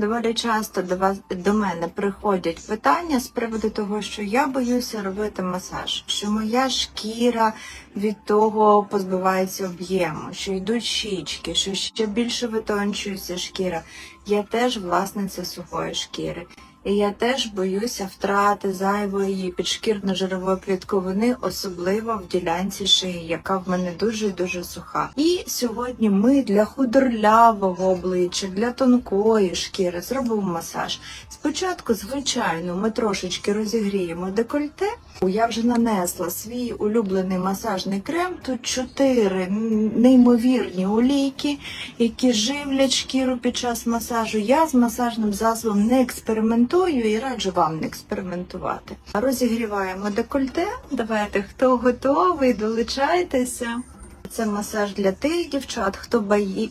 Доволі часто до вас до мене приходять питання з приводу того, що я боюся робити масаж, що моя шкіра від того позбивається об'єму, що йдуть щічки, що ще більше витончується шкіра. Я теж власниця сухої шкіри. І я теж боюся втрати зайвої підшкірно-жирової клітковини, особливо в ділянці шиї, яка в мене дуже і дуже суха. І сьогодні ми для худорлявого обличчя, для тонкої шкіри зробимо масаж. Спочатку, звичайно, ми трошечки розігріємо декольте. Я вже нанесла свій улюблений масажний крем. Тут чотири неймовірні олійки, які живлять шкіру під час масажу. Я з масажним засобом не експериментую і раджу вам не експериментувати. Розігріваємо декольте. Давайте, хто готовий, долучайтеся. Це масаж для тих дівчат, хто е,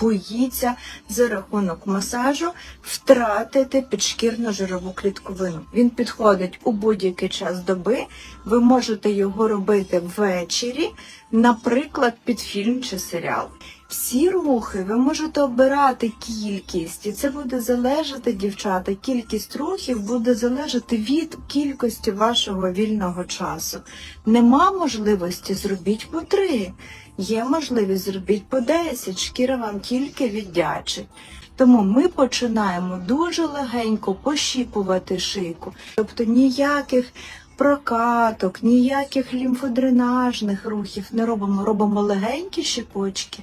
боїться за рахунок масажу втратити підшкірну жирову клітковину. Він підходить у будь-який час доби. Ви можете його робити ввечері, наприклад, під фільм чи серіал. Всі рухи ви можете обирати кількість, і це буде залежати, дівчата. Кількість рухів буде залежати від кількості вашого вільного часу. Нема можливості зробіть по три. Є можливість зробіть по 10, шкіра вам тільки віддячить. Тому ми починаємо дуже легенько пощіпувати шийку, тобто ніяких прокаток, ніяких лімфодренажних рухів не робимо. Робимо легенькі щіпочки.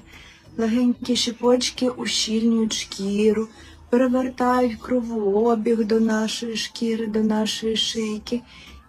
Легенькі шипочки ущільнюють шкіру, перевертають кровообіг до нашої шкіри, до нашої шийки.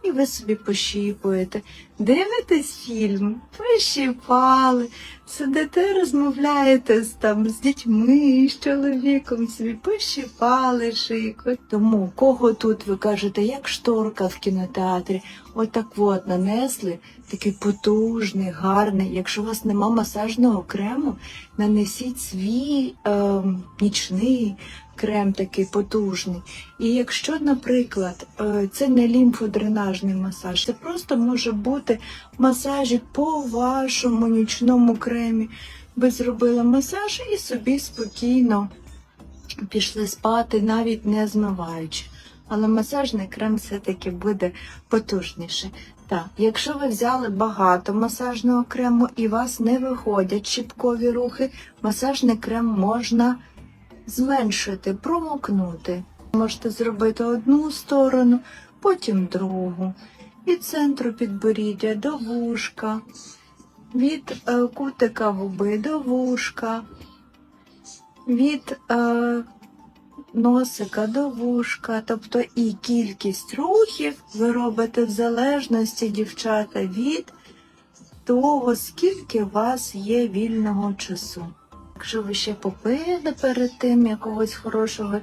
І ви собі пощіпуєте. Дивитесь фільм, пощіпали, сидите, розмовляєте з, там, з дітьми, з чоловіком, собі пощіпали шийку. Тому кого тут ви кажете, як шторка в кінотеатрі, отак от нанесли такий потужний, гарний. Якщо у вас нема масажного крему, нанесіть свій е, нічний крем такий потужний. І якщо, наприклад, е, це не лімфодренажний масаж, це просто може бути масажі по вашому нічному кремі. Ви зробили масаж і собі спокійно пішли спати, навіть не змиваючи. Але масажний крем все-таки буде потужніше. Так, якщо ви взяли багато масажного крему і вас не виходять щіпкові рухи, масажний крем можна зменшити, промокнути. Можете зробити одну сторону, потім другу. Від центру підборіддя до вушка, від е, кутика губи до вушка, від е, носика до вушка, тобто і кількість рухів ви робите в залежності, дівчата, від того, скільки у вас є вільного часу. Якщо ви ще попили перед тим якогось хорошого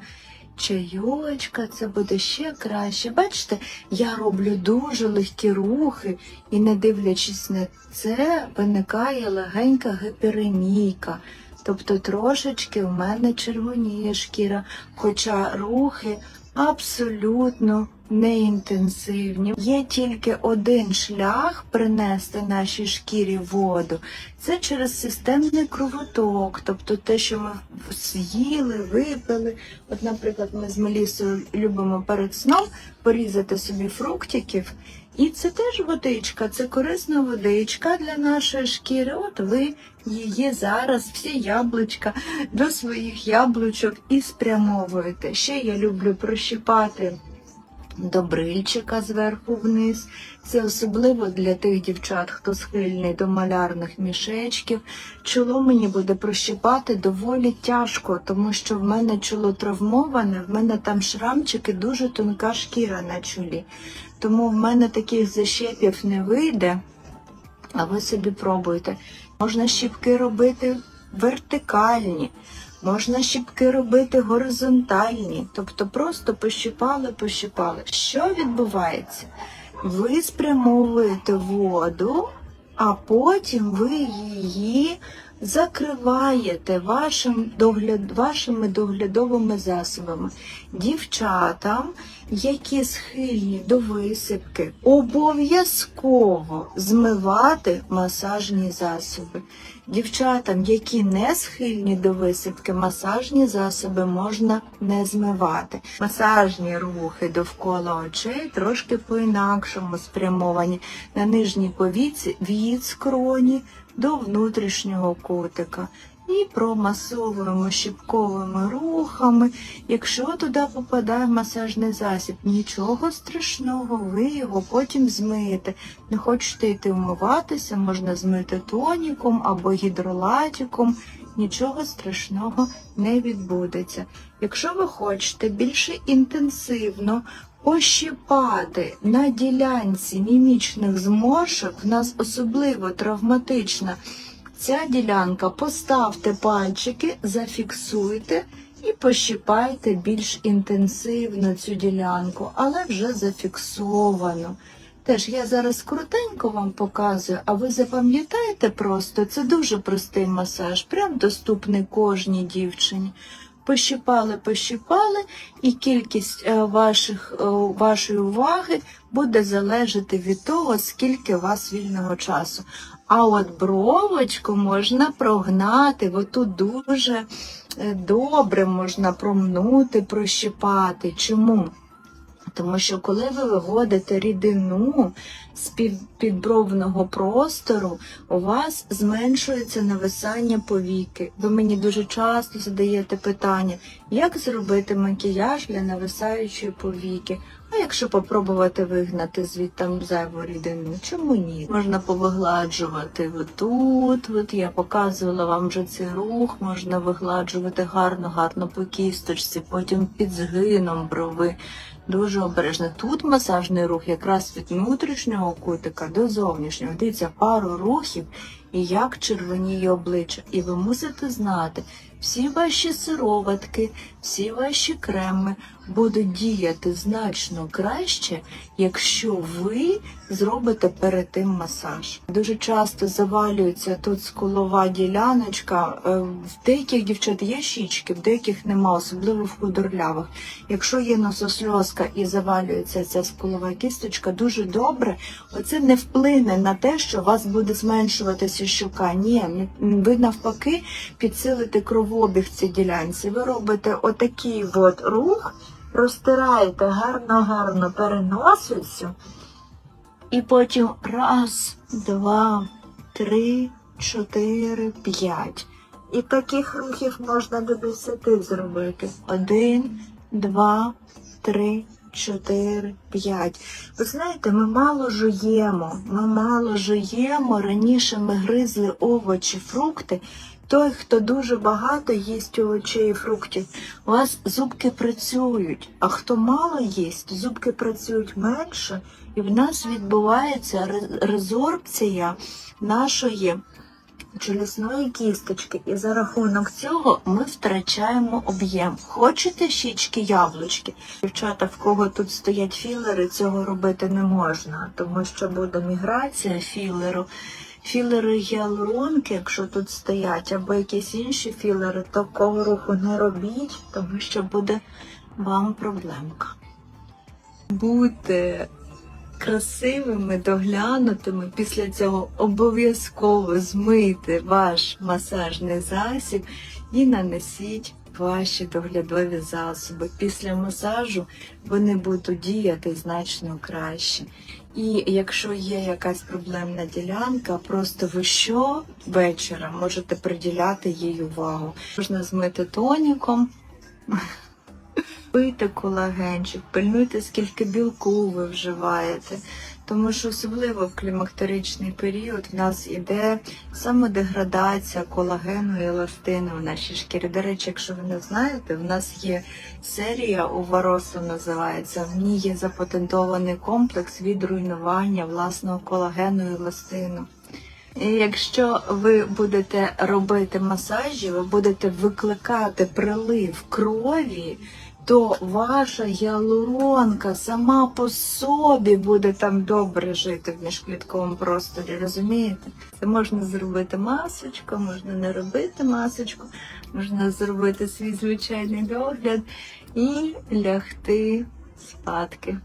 чайочка, це буде ще краще. Бачите, я роблю дуже легкі рухи, і не дивлячись на це, виникає легенька гіперемійка. Тобто трошечки в мене червоніє шкіра, хоча рухи абсолютно неінтенсивні. Є тільки один шлях принести нашій шкірі воду. Це через системний кровоток, тобто те, що ми з'їли, випили. От, наприклад, ми з Мелісою любимо перед сном порізати собі фруктиків. І це теж водичка, це корисна водичка для нашої шкіри. От ви її зараз, всі яблучка до своїх яблучок і спрямовуєте. Ще я люблю прощипати до брильчика зверху вниз. Це особливо для тих дівчат, хто схильний до малярних мішечків. Чоло мені буде прощипати доволі тяжко, тому що в мене чоло травмоване, в мене там шрамчики, дуже тонка шкіра на чолі. Тому в мене таких защепів не вийде, а ви собі пробуйте. Можна щіпки робити вертикальні, можна щіпки робити горизонтальні, тобто просто пощипали, пощипали. Що відбувається? Ви спрямовуєте воду, а потім ви її закриваєте вашим догляд, вашими доглядовими засобами. Дівчатам, які схильні до висипки, обов'язково змивати масажні засоби. Дівчатам, які не схильні до висипки, масажні засоби можна не змивати. Масажні рухи довкола очей трошки по-інакшому спрямовані на нижній повіці від скроні до внутрішнього кутика. І промасовуємо щіпковими рухами. Якщо туди попадає масажний засіб, нічого страшного, ви його потім змиєте. Не хочете йти вмиватися, можна змити тоніком або гідролатиком. Нічого страшного не відбудеться. Якщо ви хочете більше інтенсивно пощипати на ділянці мімічних зморшок, в нас особливо травматична ця ділянка, поставте пальчики, зафіксуйте і пощипайте більш інтенсивно цю ділянку, але вже зафіксовано. Теж я зараз крутенько вам показую, а ви запам'ятаєте просто, це дуже простий масаж, прям доступний кожній дівчині. Пощипали, пощипали, і кількість е, ваших, е, вашої уваги буде залежати від того, скільки у вас вільного часу. А от бровочку можна прогнати, бо тут дуже е, добре можна промнути, прощипати. Чому? Тому що коли ви виводите рідину з під- підбровного простору, у вас зменшується нависання повіки. Ви мені дуже часто задаєте питання, як зробити макіяж для нависаючої повіки. А якщо попробувати вигнати звідти зайву рідину, чому ні? Можна повигладжувати отут. От я показувала вам вже цей рух, можна вигладжувати гарно, гарно по кісточці, потім під згином брови. Дуже обережно. Тут масажний рух якраз від внутрішнього кутика до зовнішнього. Дивіться, пару рухів і як червоніє обличчя. І ви мусите знати, всі ваші сироватки, всі ваші креми будуть діяти значно краще, якщо ви зробите перед тим масаж. Дуже часто завалюється тут скулова діляночка. Е, В деяких дівчат є щічки, в деяких нема, особливо в худорлявих. Якщо є нососльозка і завалюється ця скулова кісточка, дуже добре. Оце не вплине на те, що у вас буде зменшуватися щука. Ні, ви навпаки підсилите кровообіг в цій ділянці. Ви робите отакий от рух, розтираєте гарно-гарно переносицю, і потім раз, два, три, чотири, п'ять. І таких рухів можна до десяти зробити. Один, два, три, чотири, п'ять. Ви знаєте, ми мало жуємо. Ми мало жуємо. Раніше ми гризли овочі, фрукти. Той, хто дуже багато їсть овочей і фруктів, у вас зубки працюють. А хто мало їсть, зубки працюють менше, і в нас відбувається ре- резорбція нашої челюсної кісточки, і за рахунок цього ми втрачаємо об'єм. Хочете щічки яблучки? Дівчата, в кого тут стоять філери, цього робити не можна, тому що буде міграція філеру. Філери гіалуронки, якщо тут стоять, або якісь інші філери, такого руху не робіть, тому що буде вам проблемка. Будьте красивими, доглянутими. Після цього обов'язково змийте ваш масажний засіб і нанесіть ваші доглядові засоби. Після масажу вони будуть діяти значно краще. І якщо є якась проблемна ділянка, просто ви що вечора можете приділяти їй увагу. Можна змити тоніком. Пийте колагенчик, пильнуйте, скільки білку ви вживаєте. Тому що особливо в клімактеричний період в нас іде самодеградація колагену і еластину в нашій шкірі. До речі, якщо ви не знаєте, в нас є серія у Варосу називається. В ній є запатентований комплекс від руйнування власного колагену і еластину. І якщо ви будете робити масажі, ви будете викликати прилив крові, то ваша гіалуронка сама по собі буде там добре жити в міжклітковому просторі, розумієте? Це можна зробити масочку, можна не робити масочку, можна зробити свій звичайний догляд і лягти спадки.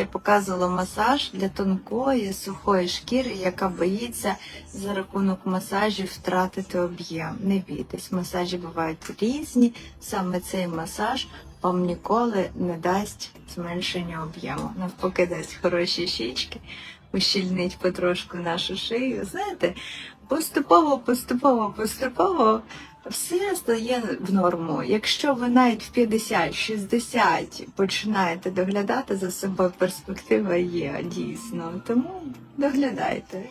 Я показувала масаж для тонкої, сухої шкіри, яка боїться за рахунок масажів втратити об'єм. Не бійтесь, масажі бувають різні. Саме цей масаж вам ніколи не дасть зменшення об'єму. Навпаки, дасть хороші щічки, ущільнить потрошку нашу шию. Знаєте, поступово, поступово, поступово все стає в норму. Якщо ви навіть в 50-60 починаєте доглядати за собою, перспектива є дійсно. Тому доглядайте.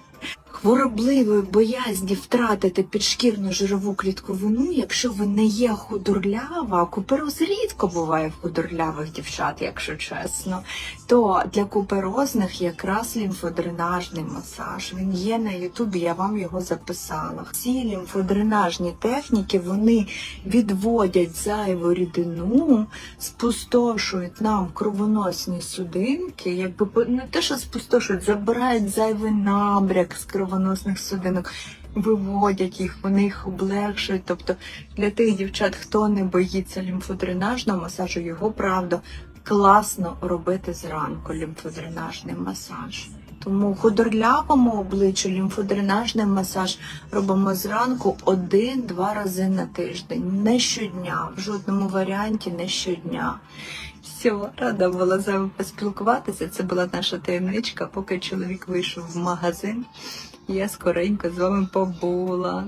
Хворобливої боязні втратити підшкірну жирову клітковину, якщо ви не є худорлява, купероз рідко буває в худорлявих дівчат, якщо чесно, то для куперозних якраз лімфодренажний масаж. Він є на Ютубі, я вам його записала. Ці лімфодренажні техніки вони відводять зайву рідину, спустошують нам кровоносні судинки, якби не те, що спустошують, забирають зайвий набряк з кровоносних судинок. Виводять їх, вони їх облегшують. Тобто для тих дівчат, хто не боїться лімфодренажного масажу, його правда класно робити зранку лімфодренажний масаж. Тому худорлявому обличчю лімфодренажний масаж робимо зранку один-два рази на тиждень, не щодня, в жодному варіанті не щодня. Все, рада була з вами поспілкуватися. Це була наша таємничка. Поки чоловік вийшов в магазин, я скоренько з вами побула.